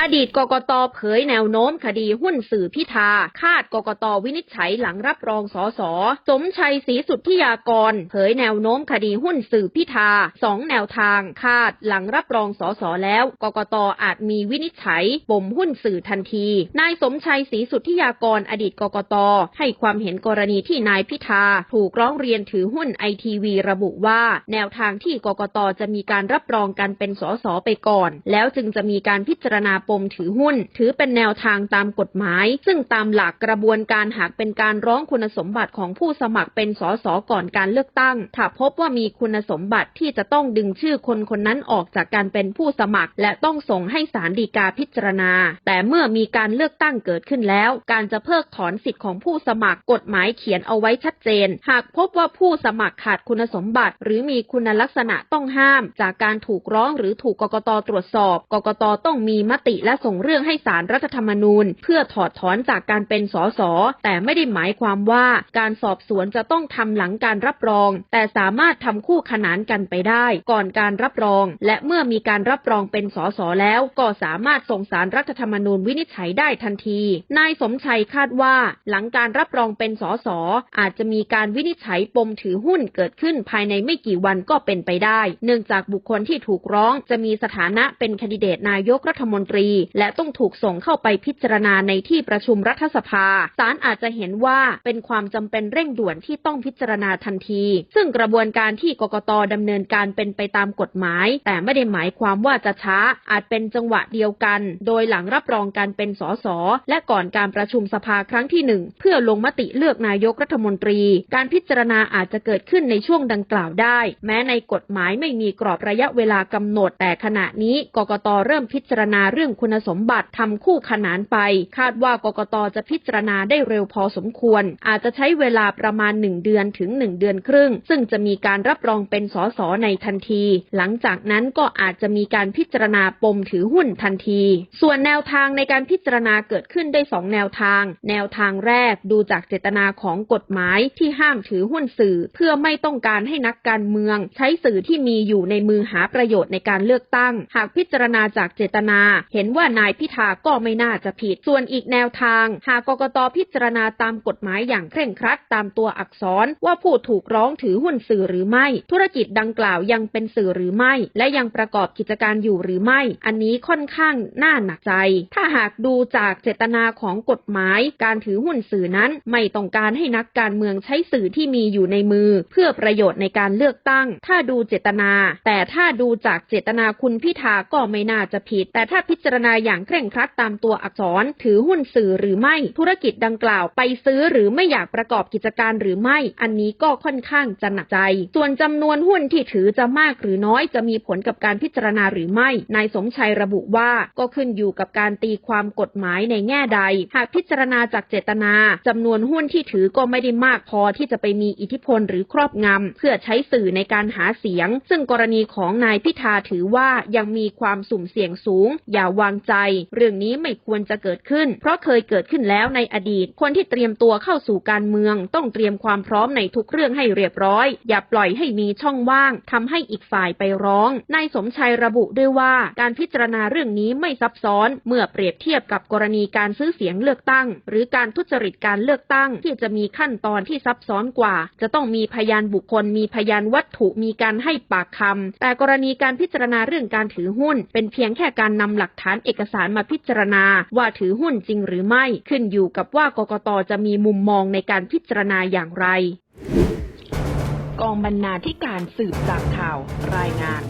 อดีตกกตเผยแนวโน้มคดีหุ้นสื่อพิธา คาดกกตวินิจฉัยหลังรับรองสสสมชัยศรีสุทธิยากร เผยแนวโน้มคดีหุ้นสื่อพิธาสองแนวทาง คาดหลังรับรองสสแล้ว กกตอาจมีวินิจฉัยปมหุ้นสื่อทันที นายสมชัยศรีสุทธิยากร อดีตกกตให้ความเห็นกรณีที่นายพิธา ถูกร้องเรียนถือหุ้นไอทีวีระบุว่า แนวทางที่กกตจะมีการรับรองการเป็นสสไปก่อน แล้วจึงจะมีการพิจารณาปมถือหุ้น ถือเป็นแนวทางตามกฎหมาย ซึ่งตามหลักกระบวนการหากเป็นการร้องคุณสมบัติของผู้สมัครเป็นสสก่อนการเลือกตั้ง ถ้าพบว่ามีคุณสมบัติที่จะต้องดึงชื่อคนคนนั้นออกจากการเป็นผู้สมัคร และต้องส่งให้ศาลฎีกาพิจารณา แต่เมื่อมีการเลือกตั้งเกิดขึ้นแล้ว การจะเพิกถอนสิทธิ์ของผู้สมัครกฎหมายเขียนเอาไว้ชัดเจน หากพบว่าผู้สมัครขาดคุณสมบัติ หรือมีคุณลักษณะต้องห้าม จากการถูกร้องหรือถูกกกตตรวจสอบ กกตต้องมีมติและส่งเรื่องให้ศาลรัฐธรรมนูญ เพื่อถอดถอนจากการเป็นสสแต่ไม่ได้หมายความว่าการสอบสวนจะต้องทำหลังการรับรอง แต่สามารถทำคู่ขนานกันไปได้ ก่อนการรับรอง และเมื่อมีการรับรองเป็นสสแล้วก็สามารถส่งสารรัฐธรรมนูญวินิจฉัยได้ทันที นายสมชัยคาดว่า หลังการรับรองเป็นสสอาจจะมีการวินิจฉัยปมถือหุ้นเกิดขึ้นภายในไม่กี่วันก็เป็นไปได้ เนื่องจากบุคคลที่ถูกร้องจะมีสถานะเป็นคนดิเดตนายกรัฐมนตรีและต้องถูกส่งเข้าไปพิจารณาในที่ประชุมรัฐสภาศาลอาจจะเห็นว่าเป็นความจำเป็นเร่งด่วนที่ต้องพิจารณาทันที ซึ่งกระบวนการที่กกตดำเนินการเป็นไปตามกฎหมาย แต่ไม่ได้หมายความว่าจะช้า อาจเป็นจังหวะเดียวกัน โดยหลังรับรองการเป็นสสและก่อนการประชุมสภาครั้งที่หนึ่งเพื่อลงมติเลือกนายกรัฐมนตรี การพิจารณาอาจจะเกิดขึ้นในช่วงดังกล่าวได้ แม้ในกฎหมายไม่มีกรอบระยะเวลากำหนด แต่ขณะนี้กกตเริ่มพิจารณาเรื่องคุณสมบัติทำคู่ขนานไป คาดว่ากกตจะพิจารณาได้เร็วพอสมควร อาจจะใช้เวลาประมาณ 1 เดือนถึง 1 เดือนครึ่ง ซึ่งจะมีการรับรองเป็นสสในทันที หลังจากนั้นก็อาจจะมีการพิจารณาปมถือหุ้นทันที ส่วนแนวทางในการพิจารณาเกิดขึ้นได้สองแนวทาง แนวทางแรกดูจากเจตนาของกฎหมายที่ห้ามถือหุ้นสื่อ เพื่อไม่ต้องการให้นักการเมือง ใช้สื่อที่มีอยู่ในมือหาประโยชน์ในการเลือกตั้ง หากพิจารณาจากเจตนาเห็นว่านายพิธาก็ไม่น่าจะผิด ส่วนอีกแนวทาง หากกกตพิจารณาตามกฎหมายอย่างเคร่งครัดตามตัวอักษรว่าผู้ถูกร้องถือหุ้นสื่อหรือไม่ ธุรกิจดังกล่าวยังเป็นสื่อหรือไม่ และยังประกอบกิจการอยู่หรือไม่ อันนี้ค่อนข้างน่าหนักใจ ถ้าหากดูจากเจตนาของกฎหมาย การถือหุ้นสื่อนั้นไม่ต้องการให้นักการเมืองใช้สื่อที่มีอยู่ในมือ เพื่อประโยชน์ในการเลือกตั้ง ถ้าดูเจตนา แต่ถ้าดูจากเจตนาคุณพิธาก็ไม่น่าจะผิด แต่ถ้าพิจารณาอย่างเคร่งครัดตามตัวอักษร ถือหุ้นสื่อหรือไม่ธุรกิจดังกล่าวไปซื้อหรือไม่อยากประกอบกิจการหรือไม่ อันนี้ก็ค่อนข้างจะหนักใจ ส่วนจำนวนหุ้นที่ถือจะมากหรือน้อยจะมีผลกับการพิจารณาหรือไม่ นายสมชัยระบุว่าก็ขึ้นอยู่กับการตีความกฎหมายในแง่ใด หากพิจารณาจากเจตนาจำนวนหุ้นที่ถือก็ไม่ได้มากพอที่จะไปมีอิทธิพลหรือครอบงำเพื่อใช้สื่อในการหาเสียง ซึ่งกรณีของนายพิธาถือว่ายังมีความสุ่มเสี่ยงสูง อย่าวางใจ เรื่องนี้ไม่ควรจะเกิดขึ้น เพราะเคยเกิดขึ้นแล้วในอดีต คนที่เตรียมตัวเข้าสู่การเมือง ต้องเตรียมความพร้อมในทุกเรื่องให้เรียบร้อย อย่าปล่อยให้มีช่องว่างทำให้อีกฝ่ายไปร้องนายสมชัยระบุด้วยว่าการพิจารณาเรื่องนี้ไม่ซับซ้อน เมื่อเปรียบเทียบกับกรณีการซื้อเสียงเลือกตั้ง หรือการทุจริตการเลือกตั้งที่จะมีขั้นตอนที่ซับซ้อนกว่า จะต้องมีพยานบุคคล มีพยานวัตถุมีการให้ปากคำแต่กรณีการพิจารณาเรื่องการถือหุ้น เป็นเพียงแค่การนำหลักฐานเอกสารมาพิจารณาว่าถือหุ้นจริงหรือไม่ ขึ้นอยู่กับว่ากกตจะมีมุมมองในการพิจารณาอย่างไร กองบรรณาธิการสืบจากข่าวรายงาน